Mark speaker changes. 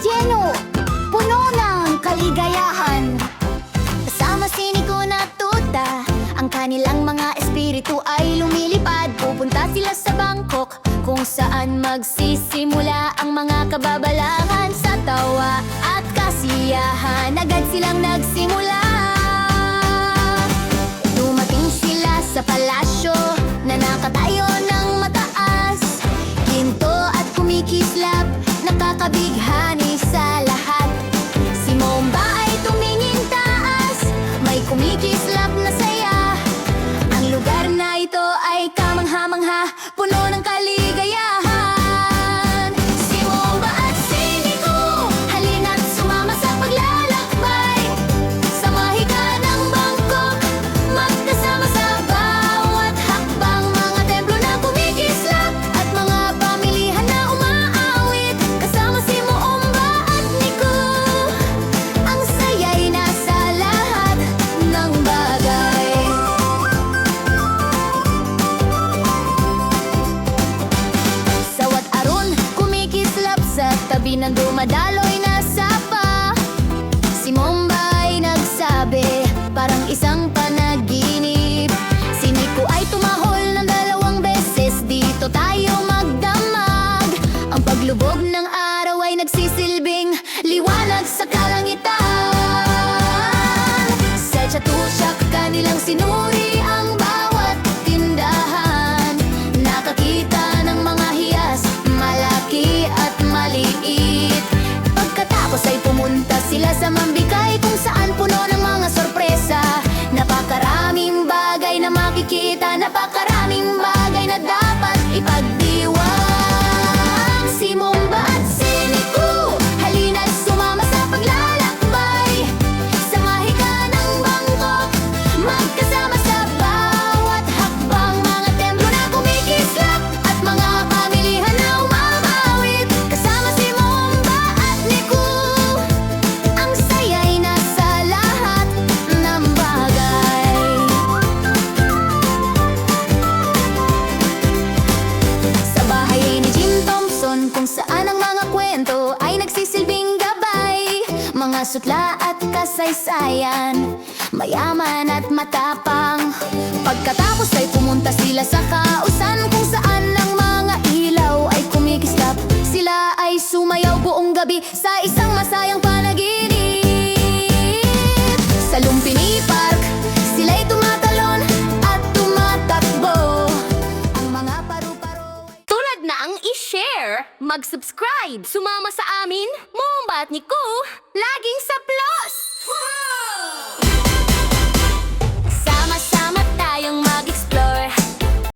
Speaker 1: Jeno, puno ng kaligayahan. Kasama si Nico na tuta Ang kanilang mga espiritu ay lumilipad. Pupunta sila sa Bangkok Kung saan magsisimula ang mga kababalangan Sa tawa at kasiyahan. Agad silang nagsimula. Dumating sila sa palasyo Na nakatayo ng mataas. Ginto at kumikislap Nakakabighani kamangha-mangha Puno ng kaligayahan tabi ng dumadaloy na sapa. Si Mombay nagsabi, parang isang panaginip. Si Nico ay tumahol ng dalawang beses, dito tayo magdamag. Ang paglubog ng araw ay nagsisilbing Mga sutla at kasaysayan. Mayaman at matapang. Pagkatapos ay pumunta sila sa kausan Kung saan ang mga ilaw ay kumikislap Sila ay sumayaw buong gabi Sa isang masayang panaginip
Speaker 2: i-share, mag-subscribe, sumama sa amin, mumbat ni Ku, laging sa plus!